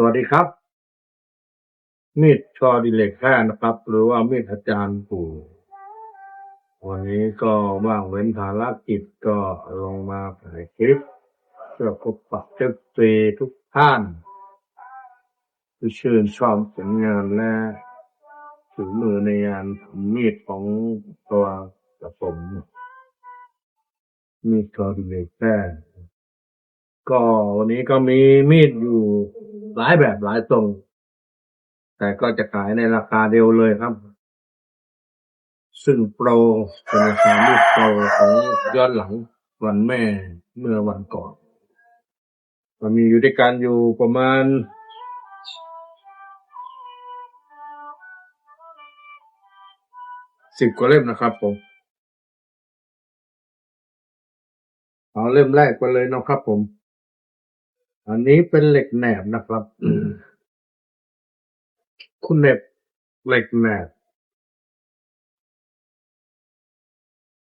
สวัสดีครับ มีดชอดิเลกแค่นะครับ หรือว่ามีดอาจารย์ปู่ วันนี้ก็ว่างเว้นภารกิจก็ลงมาถ่ายคลิปเพื่อพบปะเจ้าตีทุกท่านที่ชื่นชอบผลงานและถือมือในงานทำมีดของตัวกระผมมีดชอดิเลกแค่ก็วันนี้ก็มีมีดอยู่ หลายแบบหลายทรง แต่ก็จะขายในราคาเดียวเลยครับ ซึ่งโปรเป็นราคามีดโปรของย้อนหลังวันแม่เมื่อวันก่อนมันมีอยู่ด้วยกันอยู่ประมาณสิบกว่าเล่มนะครับผม เอาเล่มแรกไปเลยเนาะครับผม อันนี้เป็นเหล็กแหนบนะครับ คุณเหน็บเหล็กแหนบ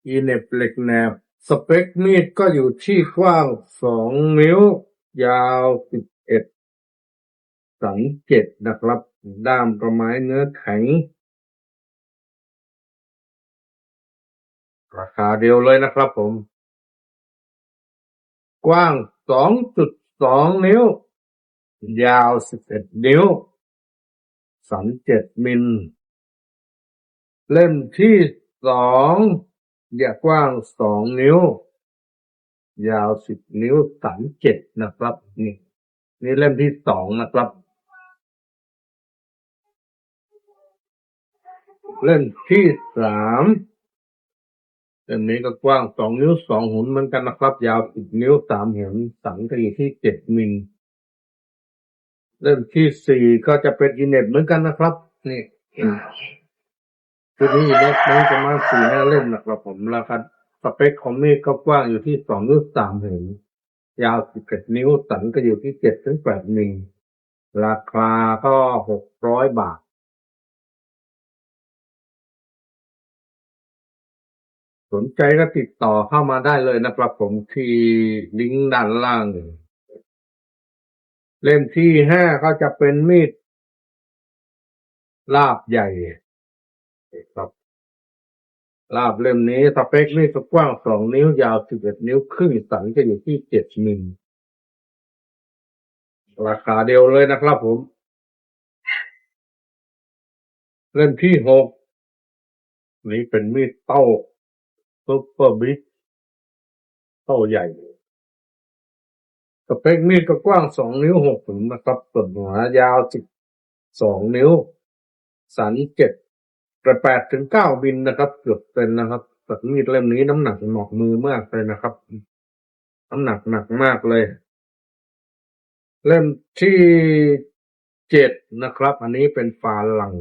อีเหน็บเหล็กแหนบ สเปคมีดก็อยู่ที่กว้างสองนิ้ว ยาวสิบเอ็ดสันเจ็ดนะครับ ด้ามกระไม้เนื้อแข็ง ราคาเดียวเลยนะครับผม กว้างสองจุด สองนิ้ว ยาวสิบเอ็ดนิ้ว สันเจ็ดมิล เล่มที่สองยากว้างสองนิ้ว ยาวสิบนิ้วสันเจ็ดนะครับ นี่นี่เล่มที่สองนะครับ เล่มที่สาม เล่มนี้ก็กว้างสองนิ้วสองหุนเหมือนกันนะครับ ยาวสิบนิ้วสามหุนสันก็อยู่ที่เจ็ดมิลเล่มที่สี่ก็จะเป็นอินเน็ตเหมือนกันนะครับ นี่ชุดนี้อินเน็ตมันจะมาสี่ห้าเล่มนะครับผมราคาสเปคของมีดก็กว้างอยู่ที่สองนิ้วสามหุนยาวสิบเอ็ดนิ้วสันก็อยู่ที่เจ็ดถึงแปดมิลราคาก็หกร้อยบาท สนใจก็ติดต่อเข้ามาได้เลยนะครับ ผมที่ลิงก์ด้านล่าง เล่มที่ห้าก็จะเป็นมีดลาบใหญ่ครับลาบเล่มนี้สเปคมีดก็กว้างสองนิ้วยาวสิบเอ็ดนิ้วครึ่งสันจะอยู่ที่เจ็ดมิลราคาเดียวเลยนะครับผม เล่มที่หกนี่เป็นมีดเต้า ซุปเปอร์บิ๊กเต้าใหญ่ สเปคมีดก็กว้างสองนิ้วหกถึงนะครับส่วนหัวยาวสิบสองนิ้ว สันเจ็ดกระแปดถึงเก้าบินนะครับ เกือบเป็นนะครับแต่มีดเล่มนี้น้ำหนักหนอกมือมากเลยนะครับ น้ำหนักหนักมากเลย เล่มที่เจ็ดนะครับ อันนี้เป็นฟาหลัง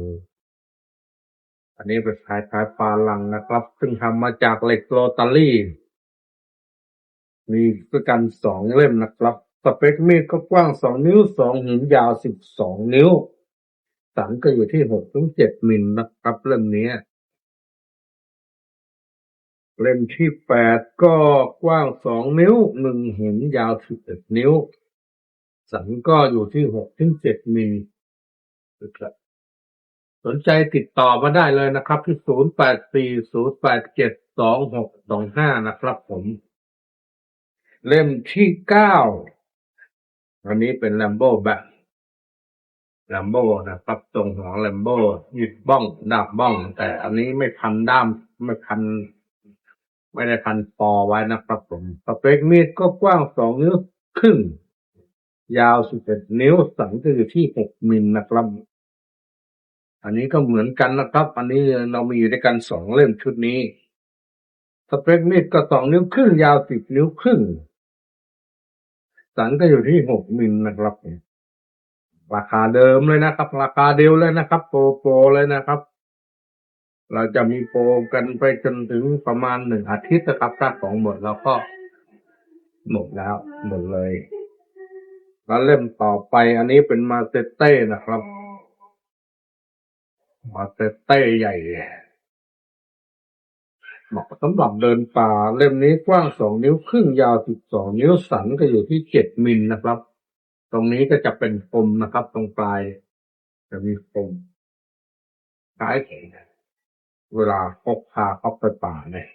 อันนี้เป็นคล้ายคลายฟาลังนะครับ ซึ่งทำมาจากเหล็กโรตารี่ มีด้วยกันสองเล่มนะครับสเปคมีดก็กว้างสองนิ้วสองหินยาวสิบสองนิ้ว สันก็อยู่ที่หกถึงเจ็ดมิลนะครับเล่มนี้ เล่มที่แปดก็กว้างสองนิ้วหนึ่งหินยาวสิบเอ็ดนิ้ว สันก็อยู่ที่หกถึงเจ็ดมิลนะครับ สนใจติดต่อมาได้เลยนะครับ ที่ศูนย์แปดสี่ศูนย์แปดเจ็ดสองหกสองห้านะครับผม เล่มที่เก้าอันนี้เป็นแลมโบ้แบบแลมโบ้นะครับ ตรงของแลมโบ้ยึดบ้องดาบบ้อง แต่อันนี้ไม่พันด้ามไม่พัน ไม่ได้พันปอไว้นะครับผมสเปคมีดก็กว้างสองนิ้วครึ่ง ยาวสิบเอ็ดนิ้ว สันก็อยู่ที่หกมิลนะครับ อันนี้ก็เหมือนกันนะครับ อันนี้เรามีอยู่ด้วยกันสองเล่มชุดนี้ สเปคมีดก็สองนิ้วครึ่งยาวสิบนิ้วครึ่ง สันก็อยู่ที่หกมิลนะครับราคาเดิมเลยนะครับ ราคาเดียวเลยนะครับ โปรโปรเลยนะครับ เราจะมีโปรกันไปจนถึงประมาณหนึ่งอาทิตย์นะครับถ้าของหมดแล้วก็หมดแล้วหมดเลยแล้วเล่มต่อไปอันนี้เป็นมาเตเต้นะครับ มาเตเต้ใหญ่เหมาะสำหรับเดินป่า เล่มนี้กว้างสองนิ้วครึ่งยาวสิบสองนิ้วสันก็อยู่ที่เจ็ดมิลนะครับ ตรงนี้ก็จะเป็นปมนะครับ ตรงปลาย จะมีปมคล้ายแขนเวลาพกพาเข้าไปป่าเนี่ย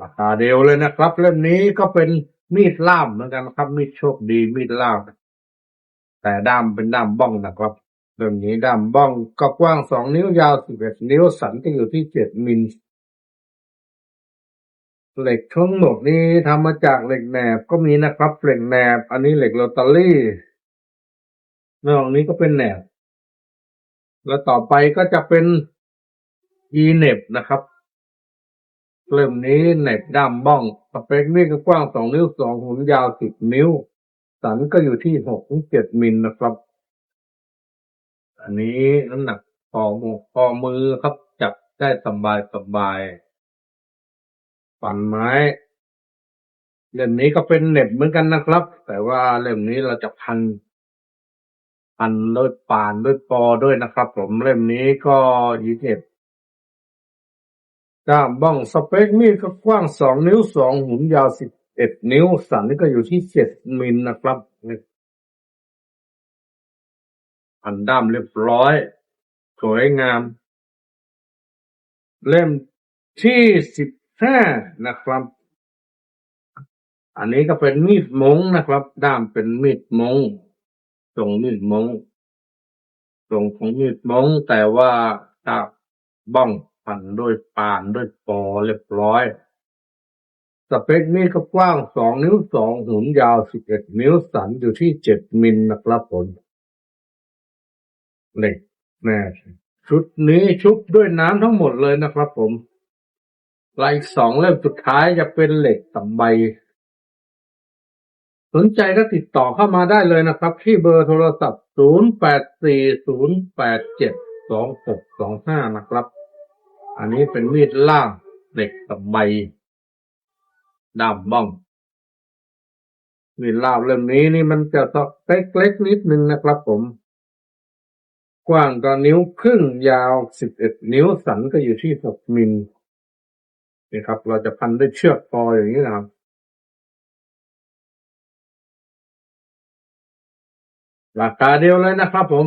ราคาเดียวเลยนะครับ เล่มนี้ก็เป็นมีดล่ามเหมือนกันนะครับ มีดโชคดีมีดล่าม แต่ด้ามเป็นด้ามบ้องนะครับ เล่มนี้ด้ามบ้องก็กว้างสองนิ้วยาวสิบเอ็ดนิ้วสันก็อยู่ที่เจ็ดมิลเหล็กทั้งหมดนี้ทำมาจากเหล็กแหนบก็มีนะครับเหล็กแหนบ อันนี้เหล็กโรตารี่นอกนี้ก็เป็นแหนบ แล้วต่อไปก็จะเป็นอีเน็บนะครับเล่มนี้เน็บด้ามบ้องสเปคนี่ก็กว้างสองนิ้วสองหุ่นยาวสิบนิ้ว สันก็อยู่ที่หกถึงเจ็ดมิลนะครับ อันนี้น้ำหนักพอหมกพอมือครับ จับได้สบายสบาย ปั่นไม้ เล่มนี้ก็เป็นเน็บเหมือนกันนะครับ แต่ว่าเล่มนี้เราจะพัน พันด้วยปานด้วยปอด้วยนะครับ ผมเล่มนี้ก็ยีเน็บด้ามบ้องสเปคมีดก็กว้างสองนิ้วสองหุนยาวสิบเอ็ดนิ้ว สันนี่ก็อยู่ที่เจ็ดมิลนะครับ พันด้ามเรียบร้อย สวยงาม เล่มที่สิบห้านะครับ อันนี้ก็เป็นมีดมงนะครับ ด้ามเป็นมีดมงทรงมีดมงทรงของมีดมงแต่ว่าดาบบ้องพันด้วยปานด้วยปอเรียบร้อยสเปคนี่ก็กว้างสองนิ้วสองหุนยาวสิบเอ็ดนิ้วสันอยู่ที่เจ็ดมิลนะครับผม เหล็กแน่ชุดนี้ชุบด้วยน้ำทั้งหมดเลยนะครับผมลายสองเล่มสุดท้ายจะเป็นเหล็กตำใบ สนใจก็ติดต่อเข้ามาได้เลยนะครับ ที่เบอร์โทรศัพท์ 0840872625 นะครับ อันนี้เป็นมีดล่างเหล็กตำใบด้ามบ้องมีดล่ามเล่มนี้นี่มันจะสเล็กเล็กๆนิดนึงนะครับผม กว้างก็นิ้วครึ่งยาว11นิ้วสันก็อยู่ที่6มิลนี่ครับ เราจะพันด้วยเชือกพออย่างนี้นะครับราคาเดียวเลยนะครับผม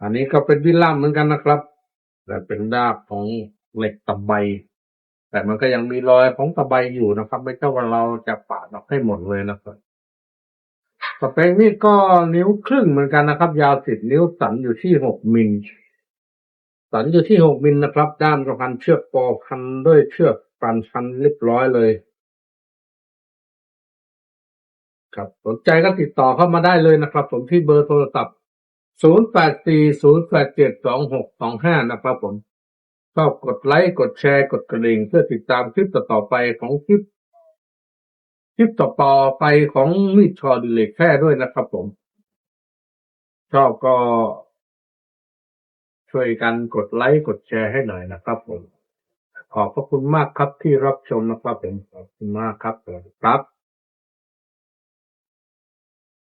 อันนี้ก็เป็นวิลล่ามเหมือนกันนะครับ แต่เป็นดามของเหล็กตะไบ แต่มันก็ยังมีรอยของตะไบอยู่นะครับ ไม่ใช่ว่าเราจะปาดออกให้หมดเลยนะครับ สเปคนี่ก็นิ้วครึ่งเหมือนกันนะครับ ยาวสิบนิ้วสันอยู่ที่หกมิลสันอยู่ที่หกมิลนะครับ ด้ามก็พันเชือกปอพันด้วยเชือกปันพันเรียบร้อยเลย ครับสนใจก็ติดต่อเข้ามาได้เลยนะครับ ผมที่เบอร์โทรศัพท์ 0 8 4 0 8 7 2 6 2 5 นะครับผมชอบกดไลค์ กดแชร์ กดกระดิ่ง เพื่อติดตามคลิปต่อๆไปของคลิป ลิปต่อไปของมิดชอดิเลกแค่ด้วยนะครับผม ชอบก็ ช่วยกันกดไลค์กดแชร์ให้หน่อยนะครับผม ขอบพระคุณมากครับที่รับชมนะครับผมขอบคุณมากครับสวัสดีครับ